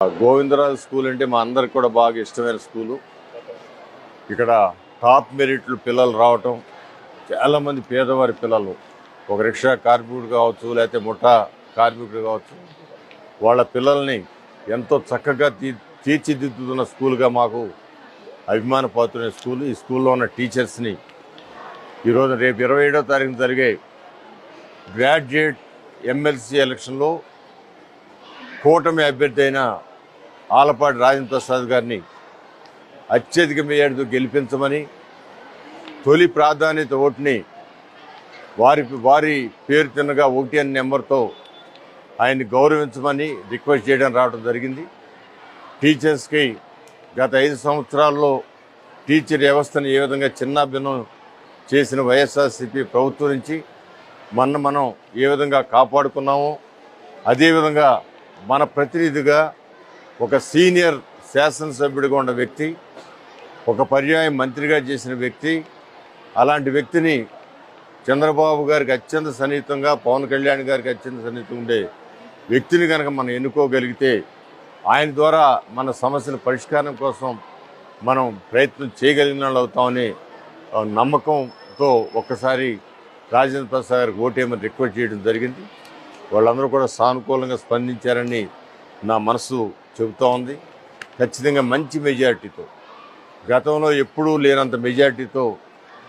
Govindaraju school అంటే మా అందరికి కూడా బాగా ఇష్టమైన స్కూలు. ఇక్కడ టాప్ మెరిట్లు పిల్లలు రావటం చాలామంది పేదవారి పిల్లలు ఒక రిక్షా కార్మికుడు కావచ్చు లేకపోతే ముఠా కార్మికుడు కావచ్చు వాళ్ళ పిల్లల్ని ఎంతో చక్కగా తీ తీర్చిదిద్దుతున్న స్కూల్గా మాకు అభిమాన పాత్రున్న స్కూల్. ఈ స్కూల్లో ఉన్న టీచర్స్ని ఈరోజు రేపు ఇరవై ఏడో తారీఖున జరిగే గ్రాడ్యుయేట్ ఎమ్మెల్సీ ఎలక్షన్లో కూటమి అభ్యర్థి అయిన ఆలపాటి రాజేంద్ర ప్రసాద్ గారిని అత్యధిక మేయడితో గెలిపించమని తొలి ప్రాధాన్యత ఓటుని వారి వారి పేరు తిన్నగా ఒకటి అనే నెంబర్తో ఆయన్ని గౌరవించమని రిక్వెస్ట్ చేయడం రావడం జరిగింది. టీచర్స్కి గత ఐదు సంవత్సరాల్లో టీచర్ వ్యవస్థను ఏ విధంగా చిన్నాభిన్నం చేసిన వైఎస్ఆర్సీపీ ప్రభుత్వం నుంచి మన మనం ఏ విధంగా కాపాడుకున్నామో అదేవిధంగా మన ప్రతినిధిగా ఒక సీనియర్ శాసనసభ్యుడిగా ఉన్న వ్యక్తి ఒక పర్యాయం మంత్రిగా చేసిన వ్యక్తి అలాంటి వ్యక్తిని చంద్రబాబు గారికి అత్యంత సన్నిహితంగా పవన్ కళ్యాణ్ గారికి అత్యంత సన్నిహితంగా ఉండే వ్యక్తిని కనుక మనం ఎన్నుకోగలిగితే ఆయన ద్వారా మన సమస్యల పరిష్కారం కోసం మనం ప్రయత్నం చేయగలిగిన వాళ్ళు అవుతామని నమ్మకంతో ఒక్కసారి రాజేంద్ర ప్రసాద్ గారికి ఓటేమని రిక్వెస్ట్ చేయడం జరిగింది. వాళ్ళందరూ కూడా సానుకూలంగా స్పందించారని నా మనసు చెబుతూ ఉంది. ఖచ్చితంగా మంచి మెజారిటీతో గతంలో ఎప్పుడూ లేనంత మెజారిటీతో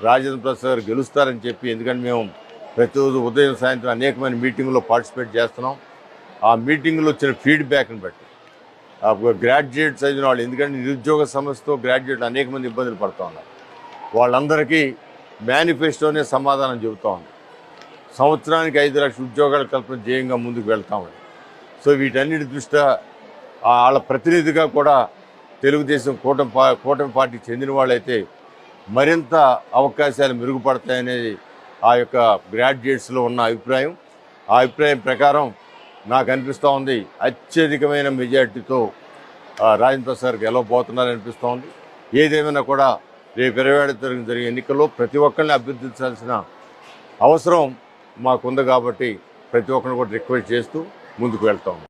రాజేంద్ర ప్రసాద్ గారు గెలుస్తారని చెప్పి ఎందుకంటే మేము ప్రతిరోజు ఉదయం సాయంత్రం అనేకమైన మీటింగ్లో పార్టిసిపేట్ చేస్తున్నాం. ఆ మీటింగ్లో వచ్చిన ఫీడ్బ్యాక్ని బట్టి. ఆ గ్రాడ్యుయేట్ వాళ్ళు ఎందుకంటే నిరుద్యోగ సమస్యతో గ్రాడ్యుయేట్ అనేక మంది ఇబ్బందులు పడుతూ ఉన్నారు. వాళ్ళందరికీ మేనిఫెస్టోనే సమాధానం చెబుతూ ఉంది. సంవత్సరానికి ఐదు లక్షల ఉద్యోగాలు కల్పన జయంగా ముందుకు వెళ్తామని సో వీటన్నిటి దృష్ట్యా వాళ్ళ ప్రతినిధిగా కూడా తెలుగుదేశం కూటమి పా కూటమి పార్టీకి చెందిన వాళ్ళైతే మరింత అవకాశాలు మెరుగుపడతాయనేది ఆ యొక్క గ్రాడ్యుయేట్స్లో ఉన్న అభిప్రాయం. ఆ అభిప్రాయం ప్రకారం నాకు అనిపిస్తూ ఉంది అత్యధికమైన మెజార్టీతో రాజేంద్ర ప్రసాద్ గెలవబోతున్నారని అనిపిస్తూ ఉంది. ఏదేమైనా కూడా రేపు ఇరవై ఏడు జరిగే ఎన్నికల్లో ప్రతి ఒక్కరిని అభ్యర్థించాల్సిన అవసరం మాకుంది కాబట్టి ప్రతి ఒక్కరిని కూడా రిక్వెస్ట్ చేస్తూ ముందుకు వెళ్తాం